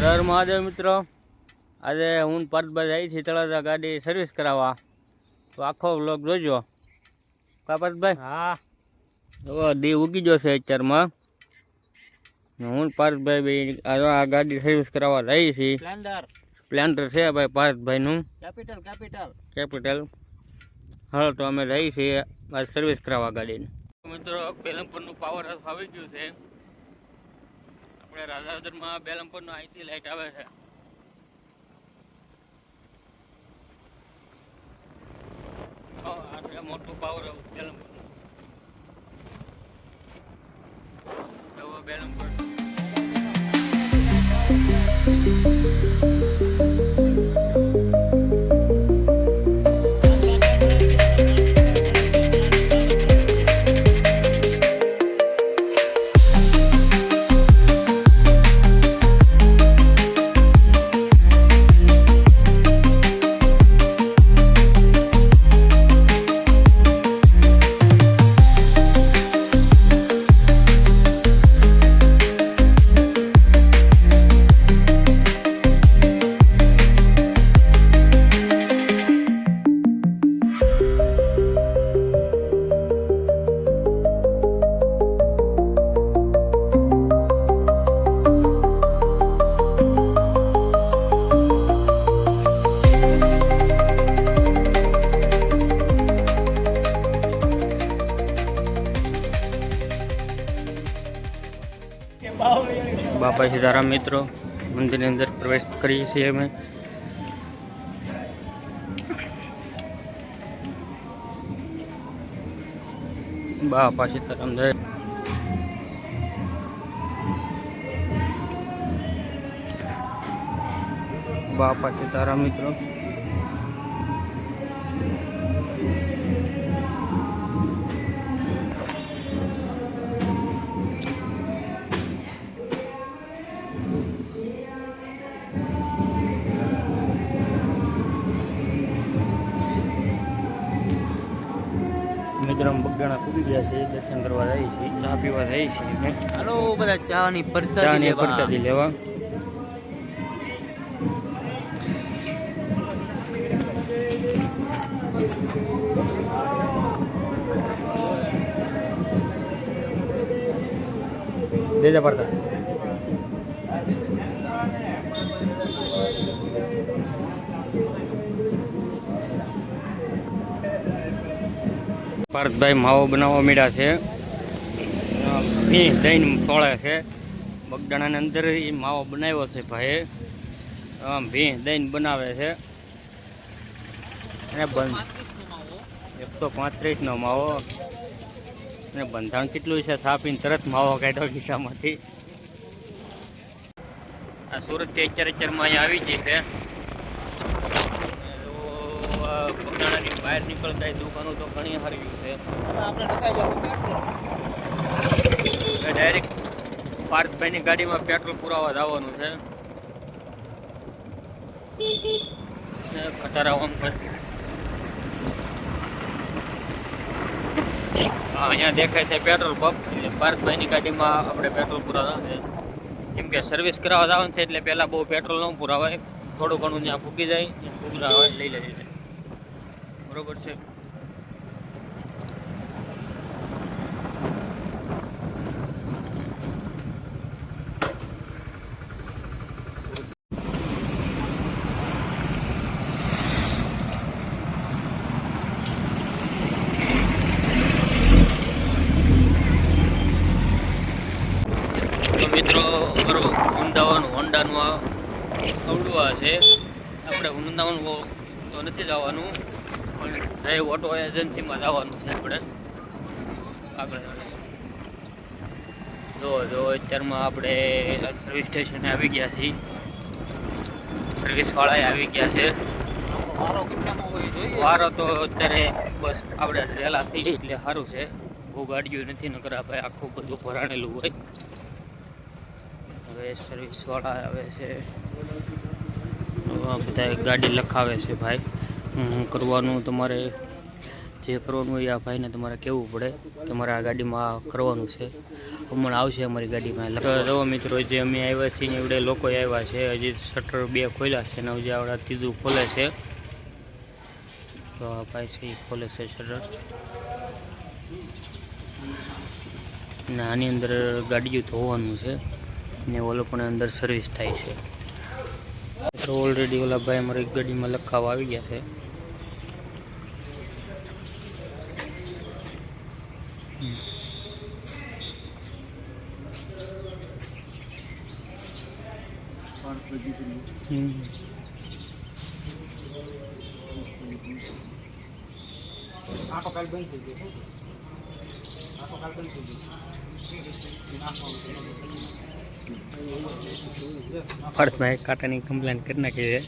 હર મહાદેવ મિત્રો. આજે હું ને પાર્થભાઈ આવી છીએ તળાજા ગાડી સર્વિસ કરાવવા. તો આખો વ્લોગ જોજો. કા પરતભાઈ હા. હવે દી ઉગી જશે અત્યારમાં. હું પાર્થભાઈ ભાઈ આ ગાડી સર્વિસ કરાવવા રહી છી સ્પ્લેન્ડર સ્પ્લેન્ડર છે ભાઈ પાર્થભાઈનું. કેપિટલ કેપિટલ કેપિટલ હા તો અમે રહી છીએ આ સર્વિસ કરાવવા ગાડીને. મિત્રો બેલમપુરનું પાવર હાઉસ આવી ગયું છે. આપણે રાજાવદરમાં બેલમપુરનો આઈથી લાઇટ આવે છે. હા, આ છે મોટું પાવર બેલમપુર બેલમપુર. બાપા સીતારામ મિત્રો, મંદિરની અંદર પ્રવેશ કરીએ છીએ અમે. બાપા સીતારામ જય બાપા સીતારામ મિત્રો. બગડાણા પૂરી ગયા છે દર્શન કરવા જઈએ છીએ ચા પીવા છીએ અમે હાલો બધા ચાની પરસાદી પરસાદી લેવા. દેજા પડતા. પાર્થભાઈ માવો બનાવવા મીડા છે. દહીં તોળે છે. બગદાણાની અંદર એ માવો બનાવ્યો છે ભાઈએ. આમ ભી દહીં બનાવે છે. અને બંધ. એકસો પાંત્રીસનો માવો. અને બંધારણ કેટલું છે? સાપીને તરત માવો કાઢ્યો ખિસ્સામાંથી. આ સુરતથી અત્યારે અત્યારમાં અહીંયા આવી ગઈ છે. બગદાણાની બહાર નીકળતા દુકાનો તો ઘણી હરવ્યું છે. આપણે ટકાઈ જવું ડાયરેક્ટ પાર્થભાઈની ગાડીમાં પેટ્રોલ પુરાવા જવાનું છે. ખટારા ઓમ અહીંયા દેખાય છે પેટ્રોલ પંપ એટલે પાર્થભાઈની ગાડીમાં આપણે પેટ્રોલ પુરાવા છે. કેમ કે સર્વિસ કરાવવા જવાનું છે એટલે પહેલાં બહુ પેટ્રોલ ન પુરાવાય. થોડું ઘણું ત્યાં ફૂકી જાય પુરાવા લઈ લે બરોબર છે. મિત્રો અમારું વૃંદાવન હોન્ડાનું આ અવડું આ છે. આપણે વૃંદાવન તો નથી જવાનું. જય ઓટો એજન્સીમાં જવાનું છે આપણે. આગળ જો જો અત્યારમાં આપણે સર્વિસ સ્ટેશને આવી ગયા છીએ. સર્વિસવાળાએ આવી ગયા છે. વારો તો અત્યારે બસ આપણે વહેલા થઈ એટલે સારું છે. બહુ ગાડીઓ નથી નકર આપણે આખું બધું ભરાણેલું હોય. હવે સર્વિસવાળા આવે છે. બધા ગાડી લખાવે છે ભાઈ. કરવાનું તમારે જે કરવાનું હોય આ ભાઈને તમારે કહેવું પડે કે મારે આ ગાડીમાં આ કરવાનું છે. હમણાં આવશે અમારી ગાડીમાં. જવા મિત્રો, જે અમે આવ્યા છીએ એવડે લોકો આવ્યા છે, હજી શટર બે ખોલ્યા છે ને હજી આવડા ત્રીજું ખોલે છે. તો આ ભાઈ છે એ ખોલે છે શટર. ને આની અંદર ગાડીઓ ધોવાનું છે ને ઓલો પણ અંદર સર્વિસ થાય છે. ઓલરેડી ઓલા ભાઈ અમારી ગાડીમાં લખાવા આવી ગયા છે. આખો કાલ બંધ થઈ ગયો. આખો કાલ બંધ થઈ ગયો. હર્ષભાઈ કાંટાની કમ્પ્લેન કરી નાખી છે.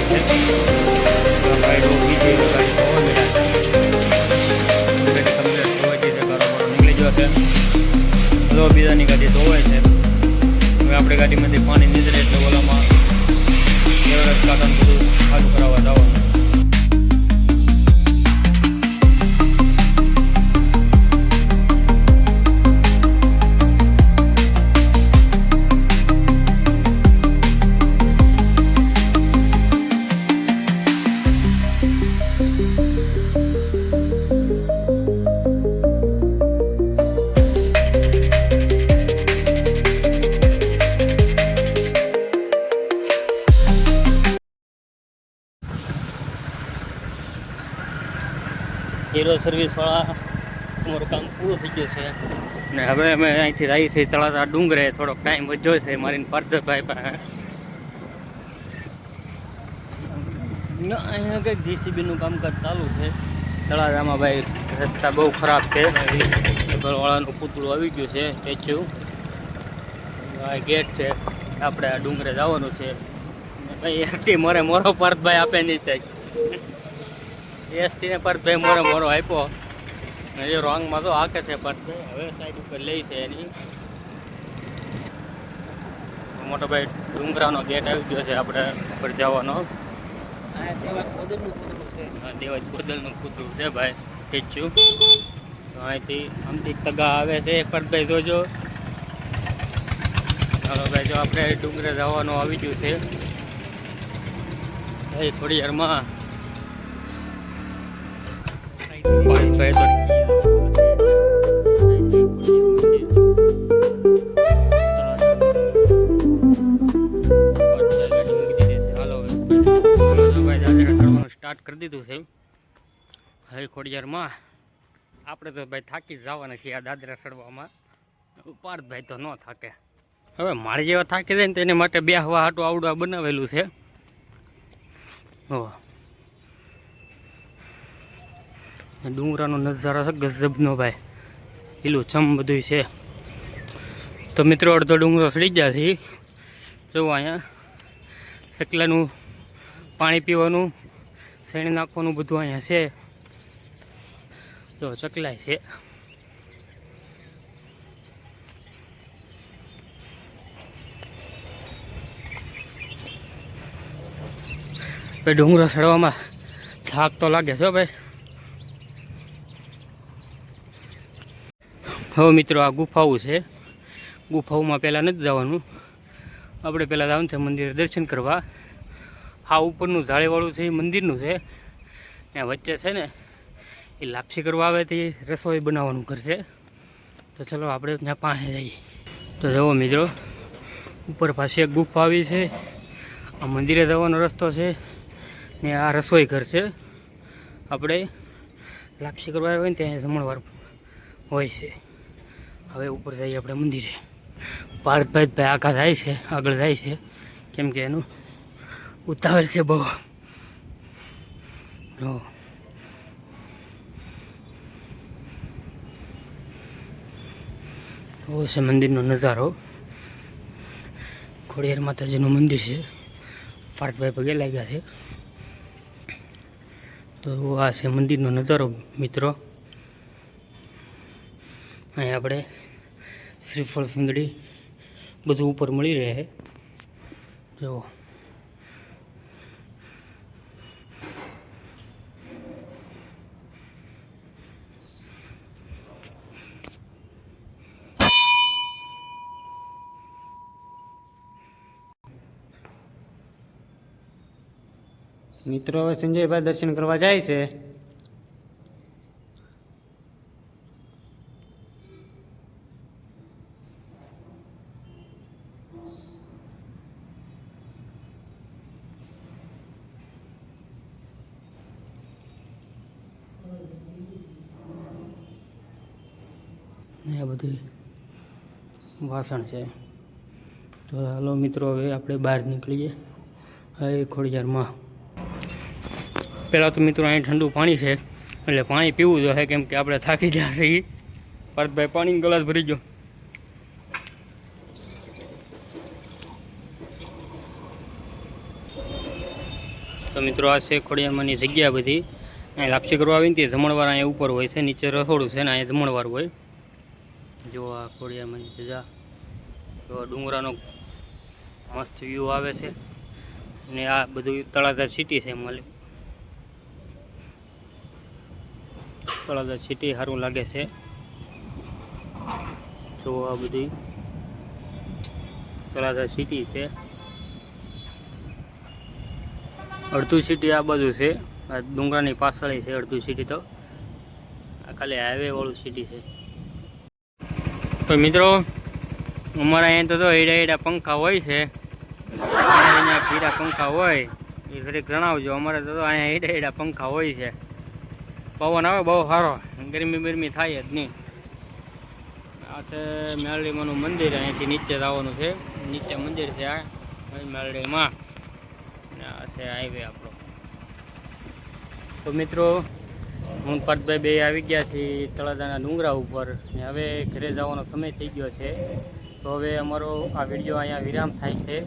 ગઈ બીજાની ગાડી ધોવાય છે. હવે આપણી ગાડીમાંથી પાણી નીચે એટલે ઓલામાં એવરેજ કાઢવાનું બધું ચાલુ કરાવવા જવાનું હીરો સર્વિસવાળા અમારું કામ પૂરું થઈ ગયું છે. ને હવે અમે અહીંથી આવી છીએ તળાજા ડુંગરે થોડોક ટાઈમ વધ્યો છે મારી પાર્થભાઈ પાસે. અહીંયા કંઈક જીસીબીનું કામકાજ ચાલુ છે? તળાજામાં ભાઈ રસ્તા બહુ ખરાબ છે. ઘરવાળાનું પૂતળું આવી ગયું છે સ્ટેચ્યુ. આ ગેટ છે આપણે આ ડુંગરે જવાનું છે. ભાઈ એકટી મરે મોરો પાર્થભાઈ આપે નહીં થાય. એસટી ને પરતભાઈ મોરો મોડો આપ્યો. એ રોંગમાં તો હાકે છે પરતભાઈ હવે સાઈડ ઉપર લઈ છે એની. મોટો ભાઈ ડુંગરાનો ગેટ આવી ગયો છે આપણે ઉપર જવાનો. દેવાજ ગોદલનું પૂતળું છે. ભાઈ તો અહીંથી આમથી તગા આવે છે પરતભાઈ જોજો. ચાલો ભાઈ જો આપણે ડુંગરે જવાનું આવી ગયું છે. ભાઈ થોડી વારમાં ભાઈ સ્ટાર્ટ કરી દીધું છે હવે ખોડિયારમાં આપણે તો ભાઈ થાકી જ જવાના છીએ આ દાદરા ચડવામાં પાર્થભાઈ તો ન થાકે હવે મારે જેવા થાકી જાય ને તો એના માટે બે હવા હાટું આવડવા બનાવેલું છે. ઓહ. ડુંગરાનો નજારો છે ગજબનો ભાઈ. છમ બધું છે. તો મિત્રો, અડધો ડુંગરો સડી ગયા છે. જો અહીંયા. સકલાનું પાણી પીવાનું, શેણી નાખવાનું બધું અહીંયા છે. જો ચકલાય છે. ડુંગરો સડવામાં થાક તો લાગે છે ભાઈ. હવે મિત્રો આ ગુફાઓ છે. ગુફાઓમાં પહેલાં નથી જવાનું. આપણે પહેલાં જવાનું છે મંદિરે દર્શન કરવા. આ ઉપરનું જાળીવાળું છે, એ મંદિરનું છે. ત્યાં વચ્ચે છે ને, એ લાપસી કરવા આવે તે રસોઈ બનાવવાનું કરશે તો ચલો આપણે ત્યાં પાસે જઈએ. તો જુઓ મિત્રો, ઉપર પાસે એક ગુફા આવી છે. આ મંદિરે જવાનો રસ્તો છે. ને આ રસોઈ ઘર છે. આપણે લાપસી કરવા હોય ને, ત્યાં જમણવાર હોય છે. હવે ઉપર જઈએ આપણે મંદિરે. પાર્થભાઈ ભાઈ આખા જાય છે, આગળ જાય છે. કેમ કે એનું ઉતાવળ છે બહુ. જો. આવો છે મંદિરનો નજારો. ખોડિયાર માતાજીનું મંદિર છે. પાર્થભાઈ પગે લાગ્યા છે. તો આ છે મંદિરનો નજારો, મિત્રો. અહીં આપણે શ્રીફળ સુંદડી બધું ઉપર મળી રહે જુઓ. મિત્રો, હવે સંજયભાઈ દર્શન કરવા જાય છે. ને આ બધું વાસણ છે. તો હાલો મિત્રો, હવે આપણે બહાર નીકળીએ. હવે ખોડિયારમાં. પહેલાં તો મિત્રો અહીં ઠંડુ પાણી છે, એટલે પાણી પીવું જોઈએ, કેમ કે આપણે થાકી ગયા છે એ પાર્થભાઈ, પાણીનો ગ્લાસ ભરી ગયો તો મિત્રો, આ છે ખોડિયામાંની જગ્યા બધી. અહીં લાપસી કરવા આવીને તે જમણવાર અહીંયા ઉપર હોય છે, નીચે રસોડું છે ને અહીંયા જમણવાર હોય. જો આ ખોડિયામાં જજા જો. ડુંગરાનો મસ્ત વ્યૂ આવે છે. ને આ બધું તળાજા સિટી છે મળી તળાજા સિટી સારું લાગે છે. જો આ બધી. તળાજા સિટી છે. અડધું સિટી આ બાજુ છે. આ ડુંગરાની પાછળ છે અડધું સિટી તો. આ ખાલી હાઈવે વાળું સિટી છે. તો મિત્રો, અમારા અહીંયા તો એડા એડા પંખા હોય છે. અહીંયા પીડા પંખા હોય. એ જરીક જણાવજો, અમારે તો અહીંયા એડા એડા પંખા હોય છે. પવન આવે બહુ સારો. ગરમી બરમી થાય જ નહીં. આ છે મેલડીમાંનું મંદિર અહીંયાથી નીચે જવાનું છે. નીચે મંદિર છે આ મેલડીમાં. ને આ છે હાઈવે આપણો. તો મિત્રો હું પાર્થભાઈ બે આવી ગયા છીએ તળાજાના ડુંગરા ઉપર ને હવે ઘરે જવાનો સમય થઈ ગયો છે. તો હવે અમારો આ વીડિયો અહીંયા વિરામ થાય છે.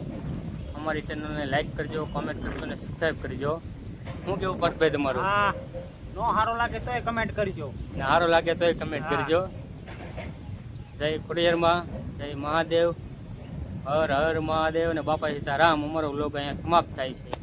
અમારી ચેનલને લાઈક કરજો કોમેન્ટ કરજો અને સબસ્ક્રાઈબ કરજો. શું કેવું પાર્થભાઈ તમારું? નો સારો લાગે તોય કમેન્ટ કરજો. ને સારો લાગે તો એ કમેન્ટ કરજો. જય ખોડિયારમાં જય મહાદેવ. હર હર મહાદેવ અને બાપા સીતારામ. અમારો વ્લોગ અહીંયા સમાપ્ત થાય છે.